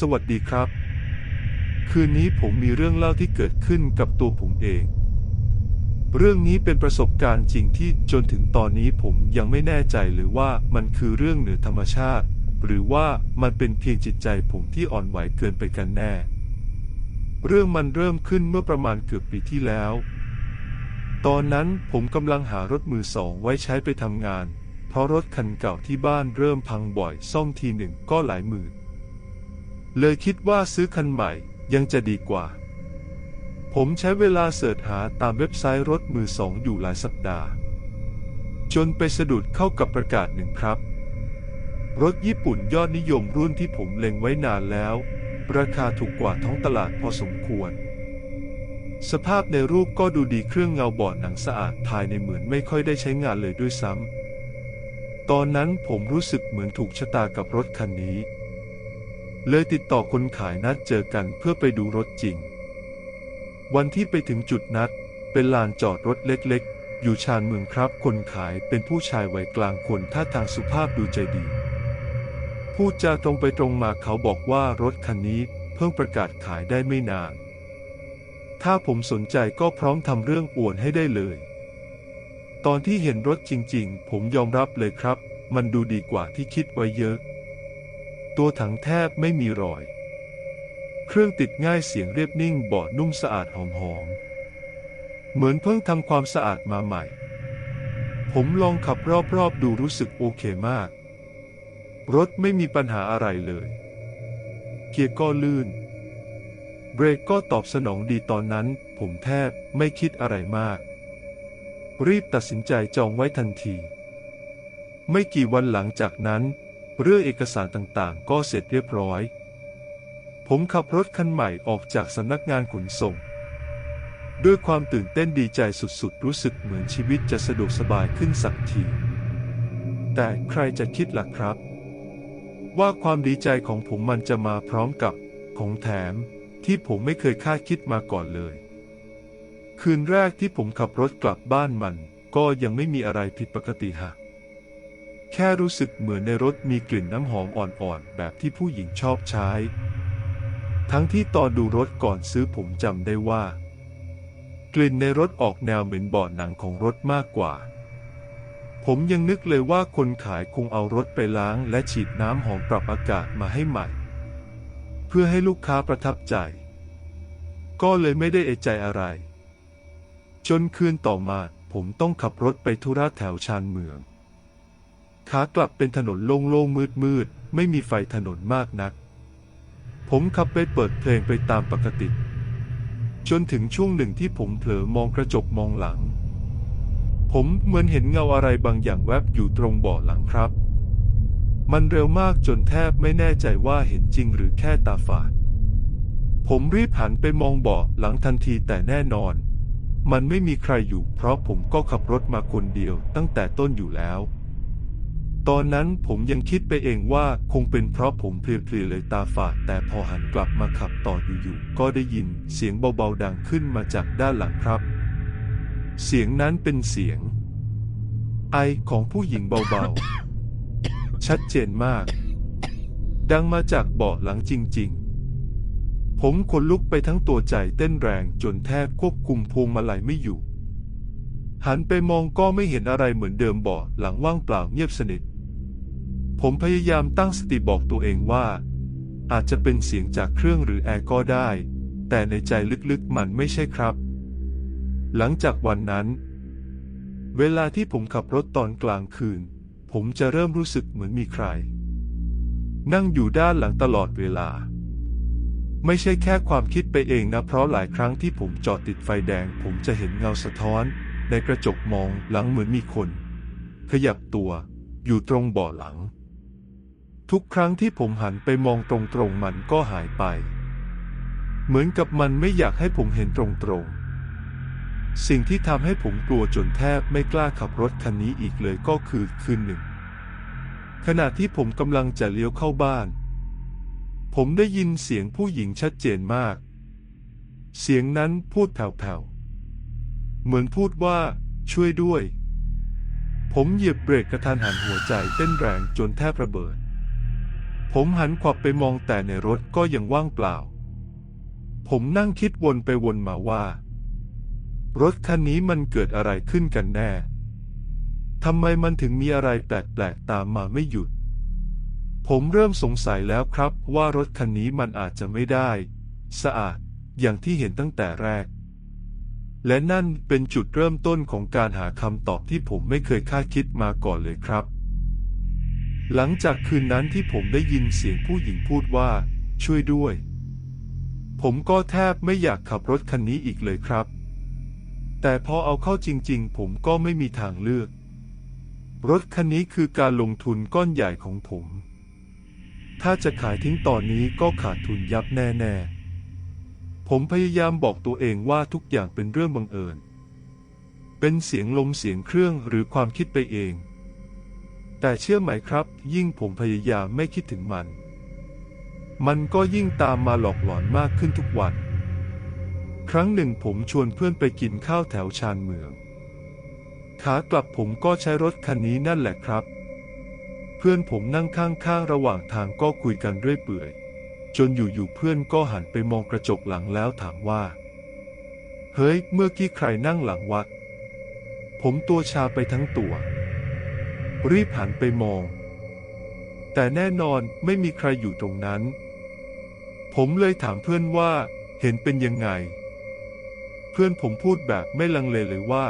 สวัสดีครับ คืนนี้ผมมีเรื่องเล่าที่เกิดขึ้นกับตัวผมเอง เรื่องนี้เป็นประสบการณ์จริงที่จนถึงตอนนี้ผมยังไม่แน่ใจเลยว่ามันคือเรื่องเหนือธรรมชาติ หรือว่ามันเป็นเพียงจิตใจผมที่อ่อนไหวเกินไปกันแน่ เรื่องมันเริ่มขึ้นเมื่อประมาณเกือบปีที่แล้ว ตอนนั้นผมกำลังหารถมือสองไว้ใช้ไปทำงาน เพราะรถคันเก่าที่บ้านเริ่มพังบ่อยซ่อมทีหนึ่งก็หลายหมื่น เลยคิดว่าซื้อคันใหม่ยังจะดีกว่า ผมใช้เวลาเสิร์ชหาตามเว็บไซต์รถมือสองอยู่หลายสัปดาห์ จนไปสะดุดเข้ากับประกาศหนึ่งครับ รถญี่ปุ่นยอดนิยมรุ่นที่ผมเล็งไว้นานแล้ว ราคาถูกกว่าท้องตลาดพอสมควร สภาพในรูปก็ดูดีเครื่องเงาบอดหนังสะอาดภายในเหมือนไม่ค่อยได้ใช้งานเลยด้วยซ้ำตอนนั้นผมรู้สึกเหมือนถูกชะตากับรถคันนี้ เลยติดต่อคนขายนัดเจอกันเพื่อไปดูรถจริง วันที่ไปถึงจุดนัด เป็นลานจอดรถเล็กๆ อยู่ชานเมืองครับ คนขายเป็นผู้ชายวัยกลางคนท่าทางสุภาพดูใจดี พูดจาตรงไปตรงมาเขาบอกว่ารถคันนี้เพิ่งประกาศขายได้ไม่นาน ถ้าผมสนใจก็พร้อมทำเรื่องอวนให้ได้เลย ตอนที่เห็นรถจริงๆ ผมยอมรับเลยครับ มันดูดีกว่าที่คิดไว้เยอะ ตัวถังแทบไม่มีรอย เครื่องติดง่ายเสียงเรียบนิ่งเบาะนุ่มสะอาดหอมๆเหมือนเพิ่งทำความสะอาดมาใหม่ ผมลองขับรอบๆดูรู้สึกโอเคมาก รถไม่มีปัญหาอะไรเลย เกียร์ก็ลื่น เบรกก็ตอบสนองดีตอนนั้น ผมแทบไม่คิดอะไรมาก รีบตัดสินใจจองไว้ทันที ไม่กี่วันหลังจากนั้น เรื่องเอกสารต่างๆ ก็เสร็จเรียบร้อย ผมขับรถคันใหม่ออกจากสำนักงานขนส่ง ด้วยความตื่นเต้นดีใจสุดๆ รู้สึกเหมือนชีวิตจะสะดวกสบายขึ้นสักที แต่ใครจะคิดล่ะครับ ว่าความดีใจของผมมันจะมาพร้อมกับของแถมที่ผมไม่เคยคาดคิดมาก่อนเลย คืนแรกที่ผมขับรถกลับบ้านมัน ก็ยังไม่มีอะไรผิดปกติฮะ แค่รู้สึกเหมือนในรถมีกลิ่นน้ำหอมอ่อนๆ แบบที่ผู้หญิงชอบใช้ ทั้งที่ตอนดูรถก่อนซื้อผมจำได้ว่า กลิ่นในรถออกแนวเหมือนเบาะหนังของรถมากกว่า ผมยังนึกเลยว่าคนขายคงเอารถไปล้างและฉีดน้ำหอมปรับอากาศมาให้ใหม่ เพื่อให้ลูกค้าประทับใจ ก็เลยไม่ได้เอใจอะไร จนคืนต่อมาผมต้องขับรถไปธุระแถวชานเมือง ขากลับเป็นถนนโล่งๆมืดๆไม่มีไฟถนนมากนัก ผมขับไปเปิดเพลงไปตามปกติ จนถึงช่วงหนึ่งที่ผมเผลอมองกระจกมองหลัง ผมเหมือนเห็นเงาอะไรบางอย่างแวบอยู่ตรงเบาะหลังครับ มันเร็วมากจนแทบไม่แน่ใจว่าเห็นจริงหรือแค่ตาฝาด ผมรีบหันไปมองเบาะหลังทันทีแต่แน่นอน มันไม่มีใครอยู่เพราะผมก็ขับรถมาคนเดียวตั้งแต่ต้นอยู่แล้ว ตอนนั้นผมยังคิดไปเองว่าคงเป็นเพราะผมเพลียๆเลยตาฝาดแต่พอหันกลับมาขับต่ออยู่ๆก็ได้ยินเสียงเบาๆดังขึ้นมาจากด้านหลังครับ เสียงนั้นเป็นเสียง ไอของผู้หญิงเบาๆ ชัดเจนมาก ดังมาจากเบาะหลังจริงๆ ผมขนลุกไปทั้งตัวใจเต้นแรงจนแทบควบคุมพวงมาลัยไม่อยู่หันไปมองก็ไม่เห็นอะไรเหมือนเดิมเบาะหลังว่างเปล่าเงียบสนิท ผมพยายามตั้งสติบอกตัวเองว่า อาจจะเป็นเสียงจากเครื่องหรือแอร์ก็ได้ แต่ในใจลึกๆมันไม่ใช่ครับ หลังจากวันนั้น เวลาที่ผมขับรถตอนกลางคืน ผมจะเริ่มรู้สึกเหมือนมีใคร นั่งอยู่ด้านหลังตลอดเวลา ไม่ใช่แค่ความคิดไปเองนะ เพราะหลายครั้งที่ผมจอดติดไฟแดง ผมจะเห็นเงาสะท้อน ในกระจกมองหลังเหมือนมีคน ขยับตัวอยู่ตรงเบาะหลัง ทุกครั้งที่ผมหันไปมองตรงๆ มันก็หายไป เหมือนกับมันไม่อยากให้ผมเห็นตรงๆ สิ่งที่ทำให้ผมกลัวจนแทบไม่กล้าขับรถคันนี้อีกเลยก็คือคืนหนึ่ง ขณะที่ผมกำลังจะเลี้ยวเข้าบ้าน ผมได้ยินเสียงผู้หญิงชัดเจนมาก เสียงนั้นพูดแผ่วๆ เหมือนพูดว่าช่วยด้วย ผมเหยียบเบรกกระทันหันหัวใจเต้นแรงจนแทบระเบิด ผมหันขวับไปมองแต่ในรถก็ยังว่างเปล่า ผมนั่งคิดวนไปวนมาว่า รถคันนี้มันเกิดอะไรขึ้นกันแน่ทำไมมันถึงมีอะไรแปลกๆตามมาไม่หยุด ผมเริ่มสงสัยแล้วครับว่ารถคันนี้มันอาจจะไม่ได้ สะอาดอย่างที่เห็นตั้งแต่แรก และนั่นเป็นจุดเริ่มต้นของการหาคำตอบที่ผมไม่เคยคาดคิดมาก่อนเลยครับ หลังจากคืนนั้นที่ผมได้ยินเสียงผู้หญิงพูดว่า ช่วยด้วย ผมก็แทบไม่อยากขับรถคันนี้อีกเลยครับ แต่พอเอาเข้าจริงๆ ผมก็ไม่มีทางเลือก รถคันนี้คือการลงทุนก้อนใหญ่ของผม ถ้าจะขายทิ้งตอนนี้ก็ขาดทุนยับแน่ๆ ผมพยายามบอกตัวเองว่าทุกอย่างเป็นเรื่องบังเอิญ เป็นเสียงลมเสียงเครื่องหรือความคิดไปเอง แต่เชื่อไหมครับ ยิ่งผมพยายามไม่คิดถึงมัน มันก็ยิ่งตามมาหลอกหลอนมากขึ้นทุกวัน ครั้งหนึ่งผมชวนเพื่อนไปกินข้าวแถวชานเมือง ขากลับผมก็ใช้รถคันนี้นั่นแหละครับ เพื่อนผมนั่งข้างๆระหว่างทางก็คุยกันเรื่อยเปื่อย จนอยู่ๆเพื่อนก็หันไปมองกระจกหลังแล้วถามว่า เฮ้ย เมื่อกี้ใครนั่งหลังวัด ผมตัวชาไปทั้งตัว รีบหันไปมอง แต่แน่นอนไม่มีใครอยู่ตรงนั้น ผมเลยถามเพื่อนว่าเห็นเป็นยังไง เพื่อนผมพูดแบบไม่ลังเลเลยว่า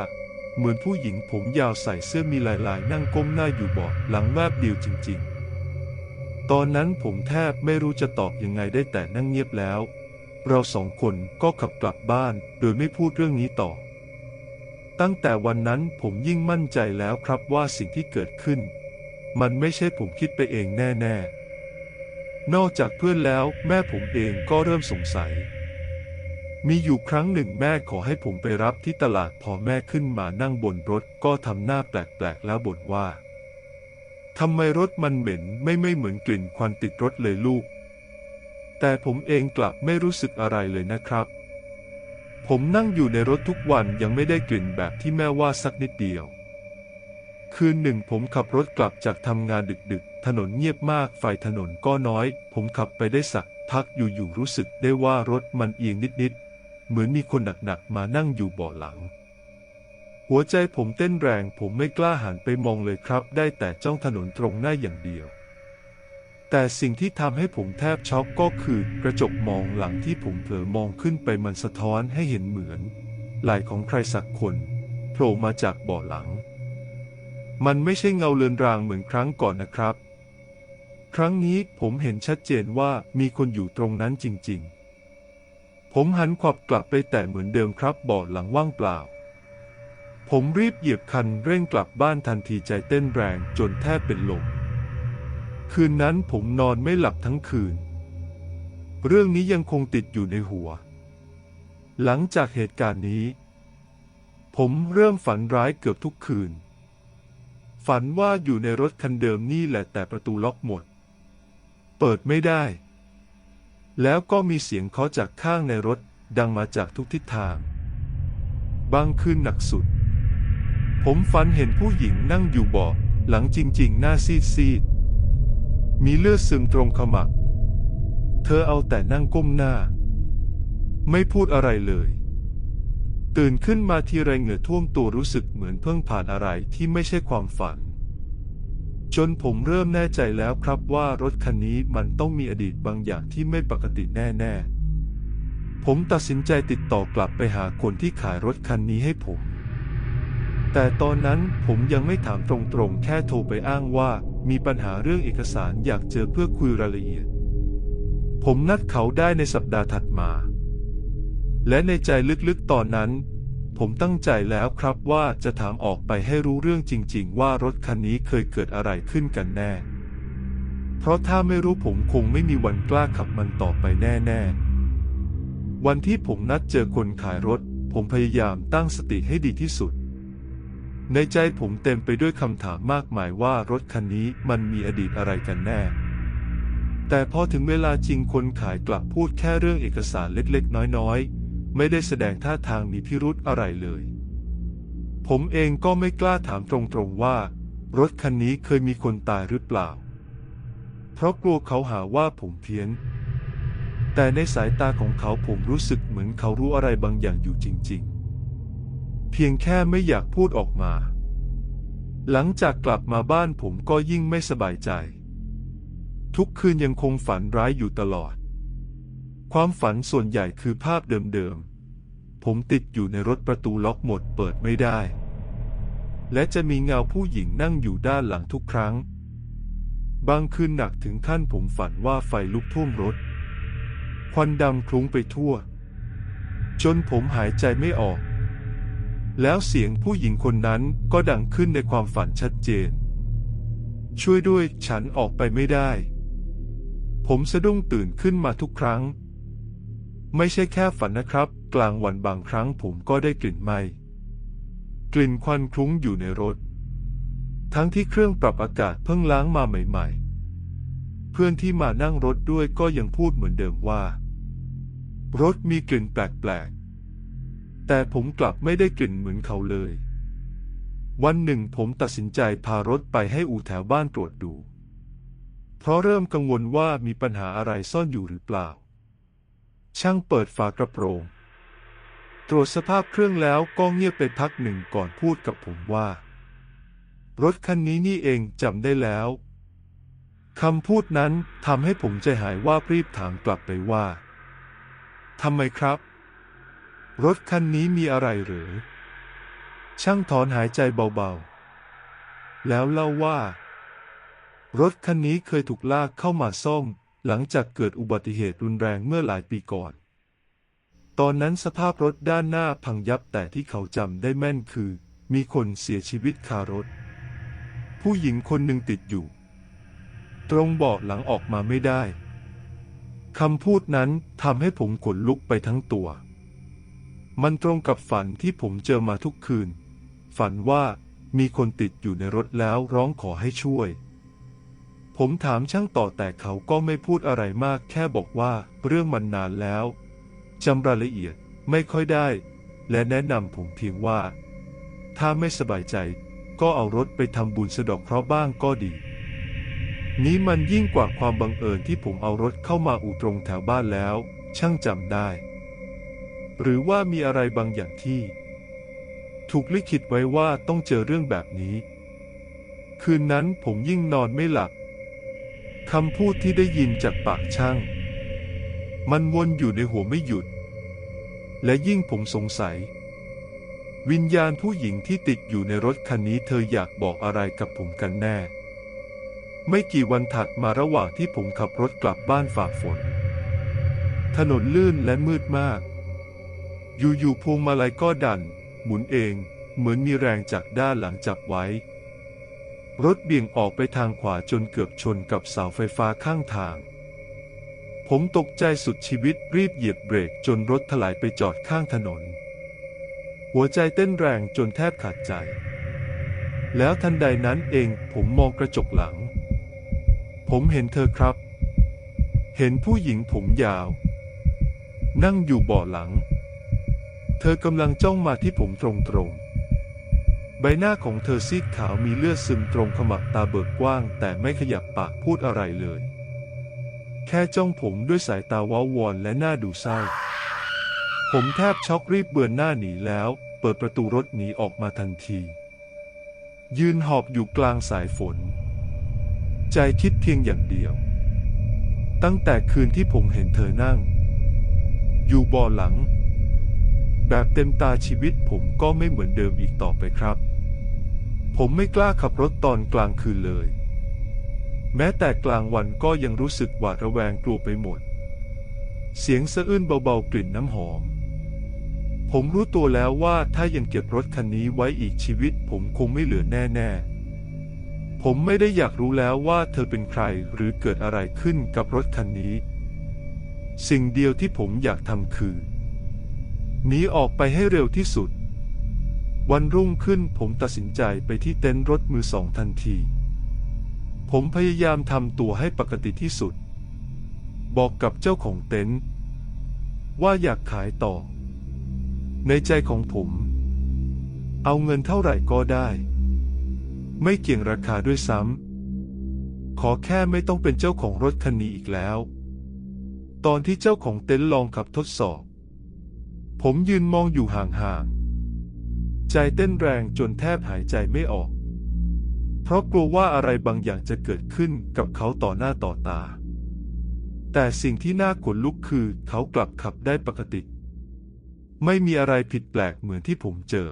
เหมือนผู้หญิงผมยาวใส่เสื้อมีลายๆนั่งก้มหน้าอยู่เบาะหลังแวบเดียวจริง ๆ ตอนนั้นผมแทบไม่รู้จะตอบยังไงได้แต่นั่งเงียบแล้ว เราสองคนก็ขับกลับบ้านโดยไม่พูดเรื่องนี้ต่อ ตั้งแต่วันนั้นผมยิ่งมั่นใจแล้วครับว่าสิ่งที่เกิดขึ้น มันไม่ใช่ผมคิดไปเองแน่ๆ นอกจากเพื่อนแล้วแม่ผมเองก็เริ่มสงสัย มีอยู่ครั้งหนึ่งแม่ขอให้ผมไปรับที่ตลาดพอแม่ขึ้นมานั่งบนรถก็ทำหน้าแปลกๆแล้วบ่นว่าทำไมรถมันเหม็นไม่ไม่เหมือนกลิ่นควันติดรถเลยลูก แต่ผมเองกลับไม่รู้สึกอะไรเลยนะครับ ผมนั่งอยู่ในรถทุกวันยังไม่ได้กลิ่นแบบที่แม่ว่าสักนิดเดียว คืนหนึ่งผมขับรถกลับจากทำงานดึกๆ ถนนเงียบมากไฟถนนก็น้อย ผมขับไปได้สักพักอยู่ๆรู้สึกได้ว่ารถมันเอียงนิดๆ เหมือนมีคนหนักๆ มานั่งอยู่เบาะหลัง หัวใจผมเต้นแรงผมไม่กล้าหันไปมองเลยครับ ได้แต่จ้องถนนตรงหน้าอย่างเดียว แต่สิ่งที่ทำให้ผมแทบช็อกก็คือกระจกมองหลังที่ผมเผลอมองขึ้นไปมันสะท้อนให้เห็นเหมือนไหล่ของใครสักคนโผล่มาจากเบาะหลัง มันไม่ใช่เงาเลือนรางเหมือนครั้งก่อนนะครับ ครั้งนี้ผมเห็นชัดเจนว่ามีคนอยู่ตรงนั้นจริง ๆ ผมหันขวับกลับไปแต่เหมือนเดิมครับเบาะหลังว่างเปล่า ผมรีบเหยียบคันเร่งกลับบ้านทันทีใจเต้นแรงจนแทบเป็นลม คืนนั้นผมนอนไม่หลับทั้งคืน เรื่องนี้ยังคงติดอยู่ในหัว หลังจากเหตุการณ์นี้ ผมเริ่มฝันร้ายเกือบทุกคืน ฝันว่าอยู่ในรถคันเดิมนี่แหละแต่ประตูล็อกหมด เปิดไม่ได้ แล้วก็มีเสียงเคาะจากข้างในรถดังมาจากทุกทิศทาง บางคืนหนักสุด ผมฝันเห็นผู้หญิงนั่งอยู่เบาะหลังจริง ๆ หน้าซีดๆ มีเลือดซึมตรงขมับเธอเอาแต่นั่งก้มหน้า ไม่พูดอะไรเลย ตื่นขึ้นมาทีไรเหงื่อท่วมตัวรู้สึกเหมือนเพิ่งผ่านอะไรที่ไม่ใช่ความฝัน จนผมเริ่มแน่ใจแล้วครับว่ารถคันนี้มันต้องมีอดีตบางอย่างที่ไม่ปกติแน่ ๆ ผมตัดสินใจติดต่อกลับไปหาคนที่ขายรถคันนี้ให้ผม แต่ตอนนั้นผมยังไม่ถามตรงๆ แค่โทรไปอ้างว่า มีปัญหาเรื่องเอกสารอยากเจอเพื่อคุยรายละเอียด ผมนัดเขาได้ในสัปดาห์ถัดมา และในใจลึกๆตอนนั้น ผมตั้งใจแล้วครับว่าจะถามออกไปให้รู้เรื่องจริง ๆ ว่ารถคันนี้เคยเกิดอะไรขึ้นกันแน่ เพราะถ้าไม่รู้ผมคงไม่มีวันกล้าขับมันต่อไปแน่ๆ วันที่ผมนัดเจอคนขายรถ ผมพยายามตั้งสติให้ดีที่สุด ในใจผมเต็มไปด้วยคำถามมากมายว่ารถคันนี้มันมีอดีตอะไรกันแน่ แต่พอถึงเวลาจริงคนขายกลับพูดแค่เรื่องเอกสารเล็กๆ น้อยๆ ไม่ได้แสดงท่าทางมีพิรุธอะไรเลย ผมเองก็ไม่กล้าถามตรงๆว่า รถคันนี้เคยมีคนตายหรือเปล่า เพราะกลัวเขาหาว่าผมเพี้ยน แต่ในสายตาของเขาผมรู้สึกเหมือนเขารู้อะไรบางอย่างอยู่จริง ๆ เพียงแค่ไม่อยากพูดออกมา หลังจากกลับมาบ้านผมก็ยิ่งไม่สบายใจ ทุกคืนยังคงฝันร้ายอยู่ตลอด ความฝันส่วนใหญ่คือภาพเดิมๆ ผมติดอยู่ในรถประตูล็อกหมดเปิดไม่ได้ และจะมีเงาผู้หญิงนั่งอยู่ด้านหลังทุกครั้ง บางคืนหนักถึงขั้นผมฝันว่าไฟลุกท่วมรถ ควันดำคลุ้งไปทั่วจนผมหายใจไม่ออก แล้วเสียงผู้หญิงคนนั้นก็ดังขึ้นในความฝันชัดเจน ช่วยด้วยฉันออกไปไม่ได้ ผมสะดุ้งตื่นขึ้นมาทุกครั้ง ไม่ใช่แค่ฝันนะครับ กลางวันบางครั้งผมก็ได้กลิ่นไหม้กลิ่นควันคลุ้งอยู่ในรถ ทั้งที่เครื่องปรับอากาศเพิ่งล้างมาใหม่ ๆ เพื่อนที่มานั่งรถด้วยก็ยังพูดเหมือนเดิมว่า รถมีกลิ่นแปลกๆ แต่ผมกลับไม่ได้กลิ่นเหมือนเขาเลย วันหนึ่งผมตัดสินใจพารถไปให้อู่แถวบ้านตรวจดู เพราะเริ่มกังวลว่ามีปัญหาอะไรซ่อนอยู่หรือเปล่า ช่างเปิดฝากระโปรง ตรวจสภาพเครื่องแล้วก็เงียบไปพักหนึ่งก่อนพูดกับผมว่า รถคันนี้นี่เองจำได้แล้วคำพูดนั้นทำให้ผมใจหายว่ารีบถามกลับไปว่าทำไมครับ รถคันนี้มีอะไรหรือ ช่างถอนหายใจเบาๆ แล้วเล่าว่า รถคันนี้เคยถูกลากเข้ามาซ่อมหลังจากเกิดอุบัติเหตุรุนแรงเมื่อหลายปีก่อน ตอนนั้นสภาพรถด้านหน้าพังยับแต่ที่เขาจำได้แม่นคือ มีคนเสียชีวิตคารถ ผู้หญิงคนหนึ่งติดอยู่ ตรงเบาะหลังออกมาไม่ได้คำพูดนั้นทำให้ผมขนลุกไปทั้งตัว มันตรงกับฝันที่ผมเจอมาทุกคืน ฝันว่ามีคนติดอยู่ในรถแล้วร้องขอให้ช่วย ผมถามช่างต่อแต่เขาก็ไม่พูดอะไรมากแค่บอกว่าเรื่องมันนานแล้วจำรายละเอียดไม่ค่อยได้ และแนะนำผมเพียงว่า ถ้าไม่สบายใจก็เอารถไปทำบุญสะดอกเคราะห์บ้างก็ดี นี้มันยิ่งกว่าความบังเอิญที่ผมเอารถเข้ามาอู่ตรงแถวบ้านแล้ว ช่างจำได้ หรือว่ามีอะไรบางอย่างที่ ถูกลิขิตไว้ว่าต้องเจอเรื่องแบบนี้ คืนนั้นผมยิ่งนอนไม่หลับคำพูดที่ได้ยินจากปากช่าง มันวนอยู่ในหัวไม่หยุด และยิ่งผมสงสัย วิญญาณผู้หญิงที่ติดอยู่ในรถคันนี้เธออยากบอกอะไรกับผมกันแน่ ไม่กี่วันถัดมาระหว่างที่ผมขับรถกลับบ้านฝ่าฝน ถนนลื่นและมืดมาก อยู่ๆพวงมาลัยก็ดัน หมุนเอง เหมือนมีแรงจากด้านหลังจับไว้ รถเบี่ยงออกไปทางขวาจนเกือบชนกับเสาไฟฟ้าข้างทาง ผมตกใจสุดชีวิตรีบเหยียบเบรกจนรถถลายไปจอดข้างถนน หัวใจเต้นแรงจนแทบขาดใจ แล้วทันใดนั้นเองผมมองกระจกหลัง ผมเห็นเธอครับ เห็นผู้หญิงผมยาว นั่งอยู่เบาะหลัง เธอกำลังจ้องมาที่ผมตรงๆ ใบหน้าของเธอซีดขาวมีเลือดซึมตรงขมับตาเบิกกว้าง แต่ไม่ขยับปากพูดอะไรเลย แค่จ้องผมด้วยสายตาว้าวอนและหน้าดูเศร้า ผมแทบช็อกรีบเบือนหน้าหนีแล้ว เปิดประตูรถหนีออกมาทันที ยืนหอบอยู่กลางสายฝน ใจคิดเพียงอย่างเดียว ตั้งแต่คืนที่ผมเห็นเธอนั่ง อยู่เบาะหลัง แบบเต็มตาชีวิตผมก็ไม่เหมือนเดิมอีกต่อไปครับ ผมไม่กล้าขับรถตอนกลางคืนเลย แม้แต่กลางวันก็ยังรู้สึกหวาดระแวงกลัวไปหมด เสียงสะอื้นเบาๆกลิ่นน้ำหอม ผมรู้ตัวแล้วว่าถ้ายังเก็บรถคันนี้ไว้อีกชีวิต ผมคงไม่เหลือแน่ๆผมไม่ได้อยากรู้แล้วว่าเธอเป็นใครหรือเกิดอะไรขึ้นกับรถคันนี้ สิ่งเดียวที่ผมอยากทำคือ หนีออกไปให้เร็วที่สุด วันรุ่งขึ้นผมตัดสินใจไปที่เต็นท์รถมือสองทันที ผมพยายามทำตัวให้ปกติที่สุด บอกกับเจ้าของเต็นท์ว่าอยากขายต่อ ในใจของผม เอาเงินเท่าไหร่ก็ได้ ไม่เกี่ยงราคาด้วยซ้ำขอแค่ไม่ต้องเป็นเจ้าของรถคันนี้อีกแล้ว ตอนที่เจ้าของเต็นท์ลองขับทดสอบ ผมยืนมองอยู่ห่างๆ ใจเต้นแรงจนแทบหายใจไม่ออก เพราะกลัวว่าอะไรบางอย่างจะเกิดขึ้นกับเขาต่อหน้าต่อตา แต่สิ่งที่น่าขนลุกคือเขากลับขับได้ปกติ ไม่มีอะไรผิดแปลกเหมือนที่ผมเจอ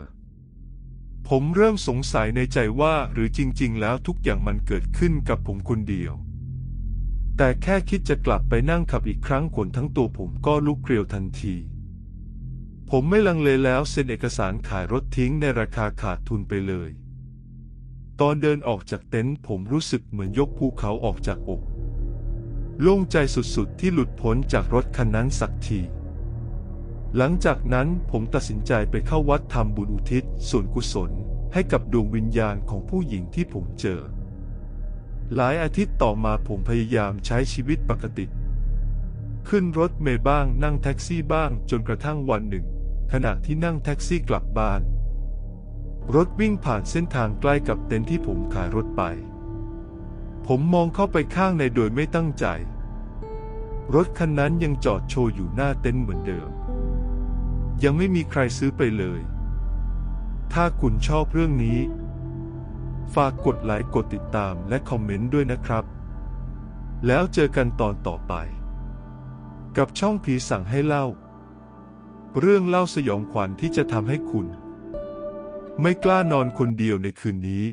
ผมเริ่มสงสัยในใจว่าหรือจริง ๆ แล้วทุกอย่างมันเกิดขึ้นกับผมคนเดียว แต่แค่คิดจะกลับไปนั่งขับอีกครั้งขนทั้งตัวผมก็ลุกเกลียวทันที ผมไม่ลังเลแล้วเซ็นเอกสารขายรถทิ้งในราคาขาดทุนไปเลย ตอนเดินออกจากเต็นท์ผมรู้สึกเหมือนยกภูเขาออกจากอกโล่งใจสุดๆ ที่หลุดพ้นจากรถคันนั้นสักที หลังจากนั้นผมตัดสินใจไปเข้าวัดทำบุญอุทิศส่วนกุศล ให้กับดวงวิญญาณของผู้หญิงที่ผมเจอ หลายอาทิตย์ต่อมาผมพยายามใช้ชีวิตปกติ ขึ้นรถเมล์บ้างนั่งแท็กซี่บ้างจนกระทั่งวันหนึ่ง ขณะที่นั่งแท็กซี่กลับบ้าน รถวิ่งผ่านเส้นทางใกล้กับเต็นท์ที่ผมขายรถไป ผมมองเข้าไปข้างในโดยไม่ตั้งใจ รถคันนั้นยังจอดโชว์อยู่หน้าเต็นท์เหมือนเดิม ยังไม่มีใครซื้อไปเลย ถ้าคุณชอบเรื่องนี้ ฝากกดไลค์กดติดตามและคอมเมนต์ด้วยนะครับ แล้วเจอกันตอนต่อไป กับช่องผีสั่งให้เล่า เรื่องเล่าสยองขวัญที่จะทำให้คุณ ไม่กล้านอนคนเดียวในคืนนี้